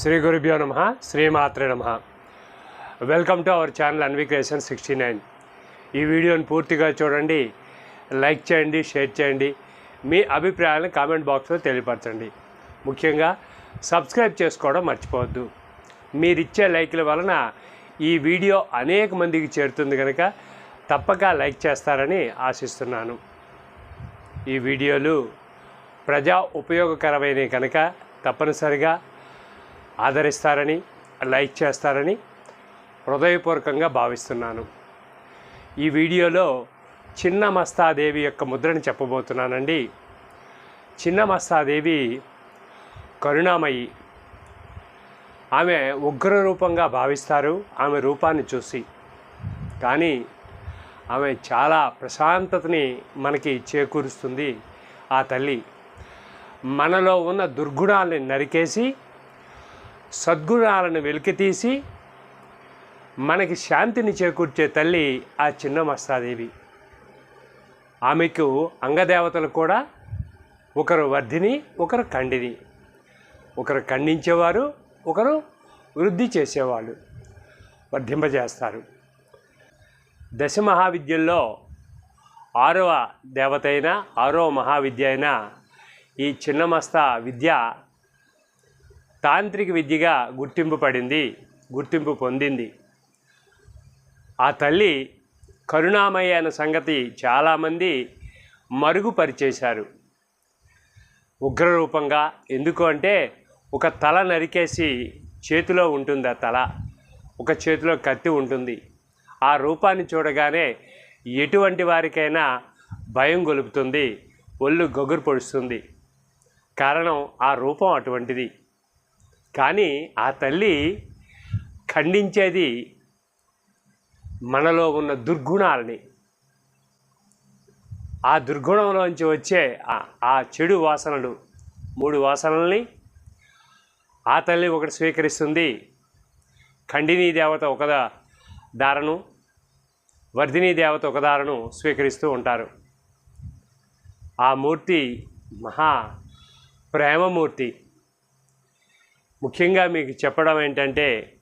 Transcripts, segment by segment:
శ్రీ గురుభ్యో నమ శ్రీమాత్రే నమ. వెల్కమ్ టు అవర్ ఛానల్ అన్విక్రేషన్ సిక్స్టీ నైన్ ఈ వీడియోని పూర్తిగా చూడండి లైక్ చేయండి షేర్ చేయండి మీ అభిప్రాయాలను కామెంట్ బాక్స్లో తెలియపరచండి. ముఖ్యంగా సబ్స్క్రైబ్ చేసుకోవడం మర్చిపోవద్దు. మీరిచ్చే లైక్ల వలన ఈ వీడియో అనేక మందికి చేరుతుంది కనుక తప్పక లైక్ చేస్తారని ఆశిస్తున్నాను. ఈ వీడియోలు ప్రజా ఉపయోగకరమైనవి కనుక తప్పనిసరిగా ఆదరిస్తారని లైక్ చేస్తారని హృదయపూర్వకంగా భావిస్తున్నాను. ఈ వీడియోలో చిన్న మస్తాదేవి యొక్క ముద్రని చెప్పబోతున్నానండి. చిన్న మస్తాదేవి కరుణామయి. ఆమె ఉగ్ర రూపంగా భావిస్తారు ఆమె రూపాన్ని చూసి. కానీ ఆమె చాలా ప్రశాంతతని మనకి చేకూరుస్తుంది ఆ తల్లి. మనలో ఉన్న దుర్గుణాలని నరికేసి సద్గుణాలను వెలికితీసి మనకి శాంతిని చేకూర్చే తల్లి ఆ చిన్న మస్తాదేవి. ఆమెకు అంగదేవతలు కూడా ఒకరు వర్ధిని ఒకరు ఖండిని. ఒకరు ఖండించేవారు ఒకరు వృద్ధి చేసేవాళ్ళు వర్ధింపజేస్తారు. దశ మహావిద్యల్లో ఆరవ దేవత అయిన ఆరవ మహావిద్య అయిన ఈ చిన్నమస్త విద్య తాంత్రిక విద్యగా గుర్తింపు పడింది గుర్తింపు పొందింది. ఆ తల్లి కరుణామయ్య అనే సంగతి చాలామంది మరుగుపరిచేశారు. ఉగ్రరూపంగా ఎందుకు అంటే ఒక తల నరికేసి చేతిలో ఉంటుంది ఆ తల ఒక చేతిలో కత్తి ఉంటుంది. ఆ రూపాన్ని చూడగానే ఎటువంటి వారికైనా భయం గొలుపుతుంది ఒళ్ళు గొగురు పొడుస్తుంది. కారణం ఆ రూపం అటువంటిది. కానీ ఆ తల్లి ఖండించేది మనలో ఉన్న దుర్గుణాలని. ఆ దుర్గుణంలోంచి వచ్చే ఆ- ఆ చెడు వాసనలు మూడు వాసనల్ని ఆ తల్లి ఒకటి స్వీకరిస్తుంది. ఖండినీ దేవత ఒక దారను వర్ధిని దేవత ఒక దారను స్వీకరిస్తూ ఉంటారు. ఆ మూర్తి మహా ప్రేమమూర్తి. ముఖ్యంగా మీకు చెప్పడం ఏంటంటే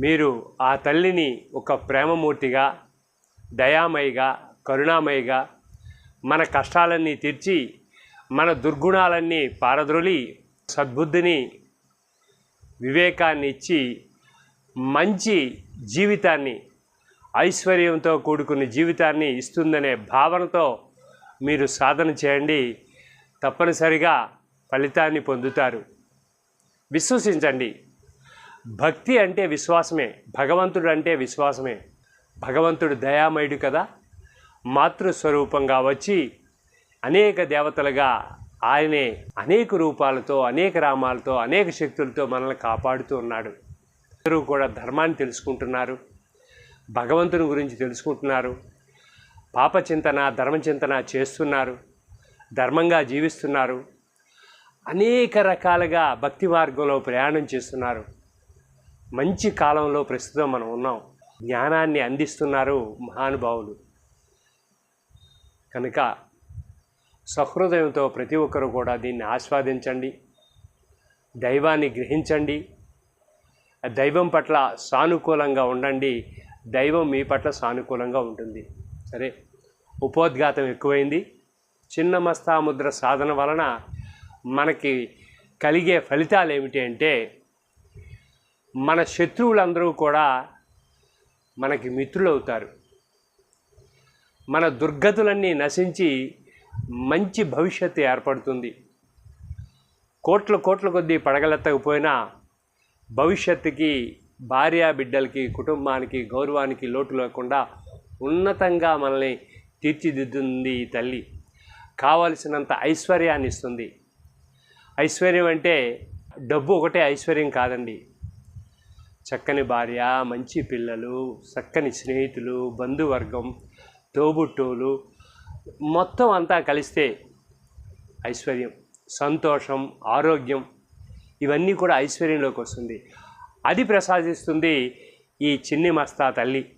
మీరు ఆ తల్లిని ఒక ప్రేమమూర్తిగా దయామయిగా కరుణామయిగా మన కష్టాలన్నీ తీర్చి మన దుర్గుణాలన్నీ పారద్రోలి సద్బుద్ధిని వివేకాన్ని ఇచ్చి మంచి జీవితాన్ని ఐశ్వర్యంతో కూడుకున్న జీవితాన్ని ఇస్తుందనే భావనతో మీరు సాధన చేయండి. తప్పనిసరిగా ఫలితాన్ని పొందుతారు. విశ్వసించండి. భక్తి అంటే విశ్వాసమే భగవంతుడు అంటే విశ్వాసమే. భగవంతుడు దయామయుడు కదా. మాతృస్వరూపంగా వచ్చి అనేక దేవతలుగా ఆయనే అనేక రూపాలతో అనేక రామాలతో అనేక శక్తులతో మనల్ని కాపాడుతూ ఉన్నాడు. అందరూ కూడా ధర్మాన్ని తెలుసుకుంటున్నారు. భగవంతుని గురించి తెలుసుకుంటున్నారు. పాపచింతన ధర్మచింతన చేస్తున్నారు. ధర్మంగా జీవిస్తున్నారు. అనేక రకాలుగా భక్తి మార్గంలో ప్రయాణం చేస్తున్నారు. మంచి కాలంలో ప్రస్తుతం మనం ఉన్నాం. జ్ఞానాన్ని అందిస్తున్నారు మహానుభావులు. కనుక సహృదయంతో ప్రతి ఒక్కరూ కూడా దీన్ని ఆస్వాదించండి. దైవాన్ని గ్రహించండి. దైవం పట్ల సానుకూలంగా ఉండండి. దైవం మీ పట్ల సానుకూలంగా ఉంటుంది. సరే ఉపోద్ఘాతం ఎక్కువైంది. చిన్న మస్తాముద్ర సాధన వలన మనకి కలిగే ఫలితాలు ఏమిటి అంటే మన శత్రువులందరూ కూడా మనకి మిత్రులు అవుతారు మన దుర్గతులన్నీ నశించి మంచి భవిష్యత్తు ఏర్పడుతుంది. కోట్ల కోట్ల కొద్దీ పడగలెత్తకపోయినా భవిష్యత్తుకి భార్య బిడ్డలకి కుటుంబానికి గౌరవానికి లోటు లేకుండా ఉన్నతంగా మనల్ని తీర్చిదిద్దుతుంది ఈ తల్లి. కావలసినంత ఐశ్వర్యాన్ని ఇస్తుంది ఐశ్వర్యం అంటే డబ్బు ఒకటే ఐశ్వర్యం కాదండి. చక్కని భార్య మంచి పిల్లలు చక్కని స్నేహితులు బంధువర్గం తోబుట్టోలు మొత్తం అంతా కలిస్తే ఐశ్వర్యం సంతోషం ఆరోగ్యం ఇవన్నీ కూడా ఐశ్వర్యంలోకి వస్తుంది. అది ప్రసాదిస్తుంది ఈ చిన్ని మస్తా తల్లి.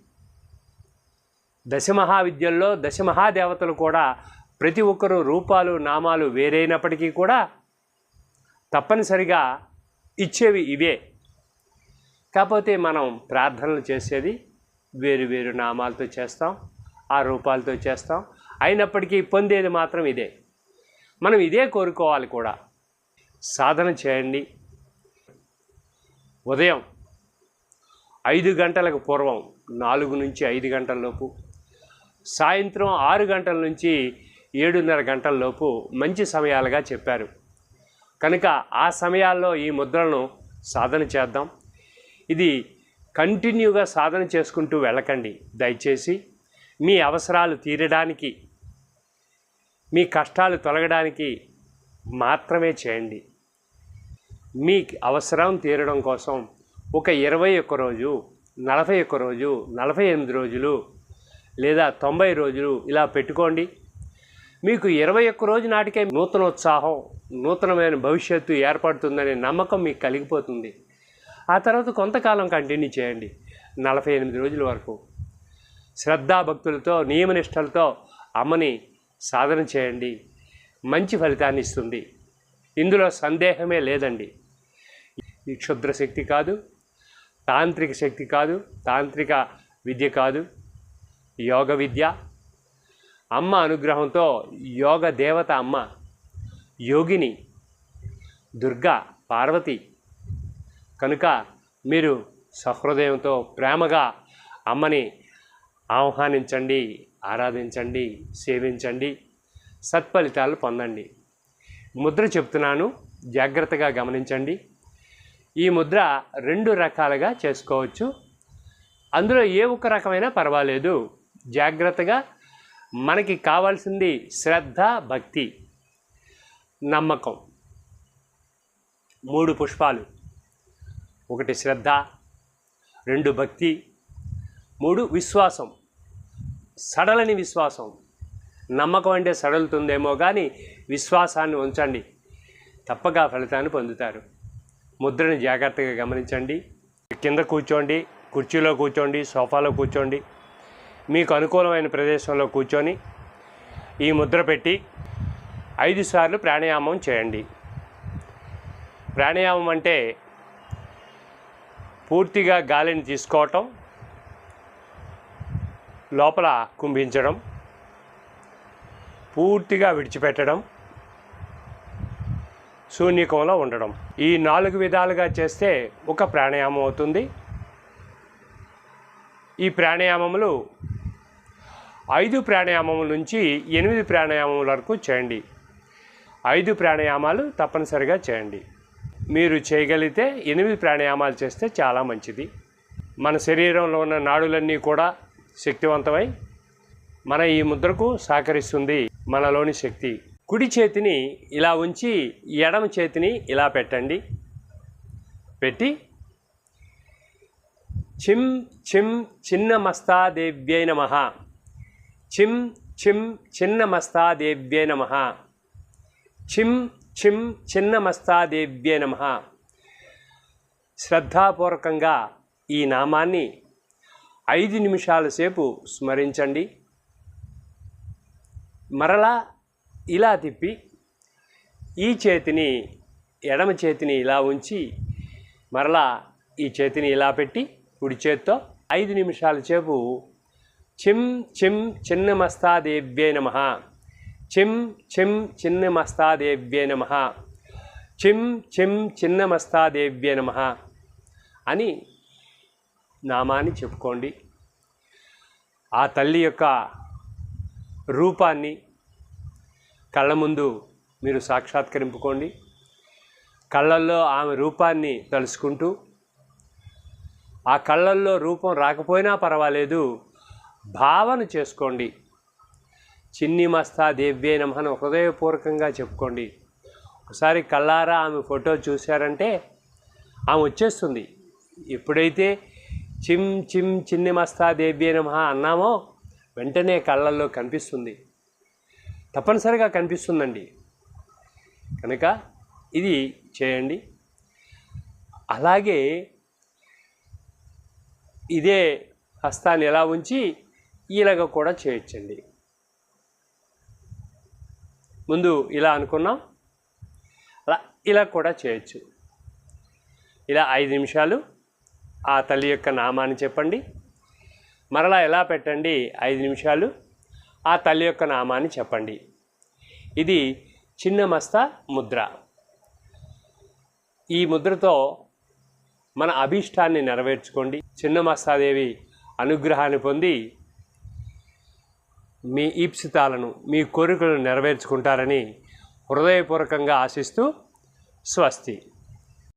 దశమహావిద్యల్లో దశమహాదేవతలు కూడా ప్రతి ఒక్కరూ రూపాలు నామాలు వేరైనప్పటికీ కూడా తప్పనిసరిగా ఇచ్చేవి ఇవే. కాకపోతే మనం ప్రార్థనలు చేసేది వేరు వేరు నామాలతో చేస్తాం ఆ రూపాలతో చేస్తాం. అయినప్పటికీ పొందేది మాత్రం ఇదే. మనం ఇదే కోరుకోవాలి కూడా. సాధన చేయండి. ఉదయం ఐదు గంటలకు పూర్వం నాలుగు నుంచి ఐదు గంటల లోపు సాయంత్రం ఆరు గంటల నుంచి ఏడున్నర గంటల లోపు మంచి సమయాలుగా చెప్పారు. కనుక ఆ సమయాల్లో ఈ ముద్రలను సాధన చేద్దాం. ఇది కంటిన్యూగా సాధన చేసుకుంటూ వెళ్ళకండి. దయచేసి మీ అవసరాలు తీరడానికి మీ కష్టాలు తొలగడానికి మాత్రమే చేయండి. మీ అవసరం తీరడం కోసం ఒక ఇరవై ఒక్క రోజు నలభై ఒక్క రోజు నలభై ఎనిమిది రోజులు లేదా తొంభై రోజులు ఇలా పెట్టుకోండి. మీకు ఇరవై ఒక్క రోజు నాటికే నూతన ఉత్సాహం నూతనమైన భవిష్యత్తు ఏర్పడుతుందనే నమ్మకం మీకు కలిగిపోతుంది. ఆ తర్వాత కొంతకాలం కంటిన్యూ చేయండి. నలభై ఎనిమిది రోజుల వరకు శ్రద్ధాభక్తులతో నియమనిష్టలతో అమ్మని సాధన చేయండి. మంచి ఫలితాన్ని ఇస్తుంది. ఇందులో సందేహమే లేదండి. ఈ క్షుద్ర శక్తి కాదు తాంత్రిక శక్తి కాదు తాంత్రిక విద్య కాదు యోగ విద్య అమ్మ అనుగ్రహంతో యోగ దేవత అమ్మ యోగిని దుర్గా పార్వతి. కనుక మీరు సహృదయంతో ప్రేమగా అమ్మని ఆహ్వానించండి ఆరాధించండి సేవించండి సత్ఫలితాలు పొందండి. ముద్ర చెప్తున్నాను జాగ్రత్తగా గమనించండి. ఈ ముద్ర రెండు రకాలుగా చేసుకోవచ్చు. అందులో ఏ ఒక్క రకమైనా పర్వాలేదు. జాగ్రత్తగా మనకి కావాల్సింది శ్రద్ధ భక్తి నమ్మకం. మూడు పుష్పాలు. ఒకటి శ్రద్ధ రెండు భక్తి మూడు విశ్వాసం. సడలని విశ్వాసం. నమ్మకం అంటే సడలుతుందేమో కానీ విశ్వాసాన్ని ఉంచండి. తప్పక ఫలితాన్ని పొందుతారు. ముద్రని జాగ్రత్తగా గమనించండి. కింద కూర్చోండి కుర్చీలో కూర్చోండి సోఫాలో కూర్చోండి. మీకు అనుకూలమైన ప్రదేశంలో కూర్చొని ఈ ముద్ర పెట్టి ఐదు సార్లు ప్రాణాయామం చేయండి. ప్రాణాయామం అంటే పూర్తిగా గాలిని తీసుకోవటం లోపల కుంభించడం పూర్తిగా విడిచిపెట్టడం శూన్యకంలో ఉండడం. ఈ నాలుగు విధాలుగా చేస్తే ఒక ప్రాణాయామం అవుతుంది. ఈ ప్రాణాయామములు ఐదు ప్రాణాయామముల నుంచి ఎనిమిది ప్రాణాయామముల వరకు చేయండి. ఐదు ప్రాణాయామాలు తప్పనిసరిగా చేయండి. మీరు చేయగలిగితే ఎనిమిది ప్రాణాయామాలు చేస్తే చాలా మంచిది. మన శరీరంలో ఉన్న నాడులన్నీ కూడా శక్తివంతమై మన ఈ ముద్రకు సహకరిస్తుంది మనలోని శక్తి. కుడి చేతిని ఇలా ఉంచి ఎడమ చేతిని ఇలా పెట్టండి. పెట్టి చిం చిం చిన్న మస్తాదేవ్యై నమ. చిం చిం చిన్నమస్తాదేవ్యే నమ. చిం చిం చిన్నమస్తాదేవ్యే నమ. శ్రద్ధాపూర్వకంగా ఈ నామాన్ని ఐదు నిమిషాల సేపు స్మరించండి. మరలా ఇలా తిప్పి ఈ చేతిని ఎడమ చేతిని ఇలా ఉంచి మరలా ఈ చేతిని ఇలా పెట్టి కుడి చేత్తో ఐదు నిమిషాల సేపు చిం చిం చిన్నమస్తాదేవ్యే నమ. చిం చిం చిన్నమస్తాదేవ్యే నమ. చిం చిం చిన్నమస్తాదేవ్యే నమ. అని నామాన్ని చెప్పుకోండి. ఆ తల్లి యొక్క రూపాన్ని కళ్ళ ముందు మీరు సాక్షాత్కరింపుకోండి. కళ్ళల్లో ఆమె రూపాన్ని తలుసుకుంటూ ఆ కళ్ళల్లో రూపం రాకపోయినా పర్వాలేదు భావన చేసుకోండి. చిన్ని మస్తా దేవ్యే నమని హృదయపూర్వకంగా చెప్పుకోండి. ఒకసారి కళ్ళారా ఆమె ఫోటో చూశారంటే ఆమె వచ్చేస్తుంది. ఎప్పుడైతే చిమ్ చిమ్ చిన్ని మస్తా దేవ్యే నమ అన్నామో వెంటనే కళ్ళల్లో కనిపిస్తుంది. తప్పనిసరిగా కనిపిస్తుందండి. కనుక ఇది చేయండి. అలాగే ఇదే హస్తాన్ని ఎలా ఉంచి ఇలాగ కూడా చేయొచ్చండి. ముందు ఇలా అనుకున్నాం. అలా ఇలా కూడా చేయొచ్చు. ఇలా ఐదు నిమిషాలు ఆ తల్లి యొక్క నామాన్ని చెప్పండి. మరలా ఎలా పెట్టండి? ఐదు నిమిషాలు ఆ తల్లి యొక్క నామాన్ని చెప్పండి. ఇది చిన్న మస్త ముద్ర. ఈ ముద్రతో మన అభీష్టాన్ని నెరవేర్చుకోండి. చిన్న మస్తాదేవి అనుగ్రహాన్ని పొంది మీ ఈప్సితాలను మీ కోరికలను నెరవేర్చుకుంటారని హృదయపూర్వకంగా ఆశిస్తూ స్వస్తి.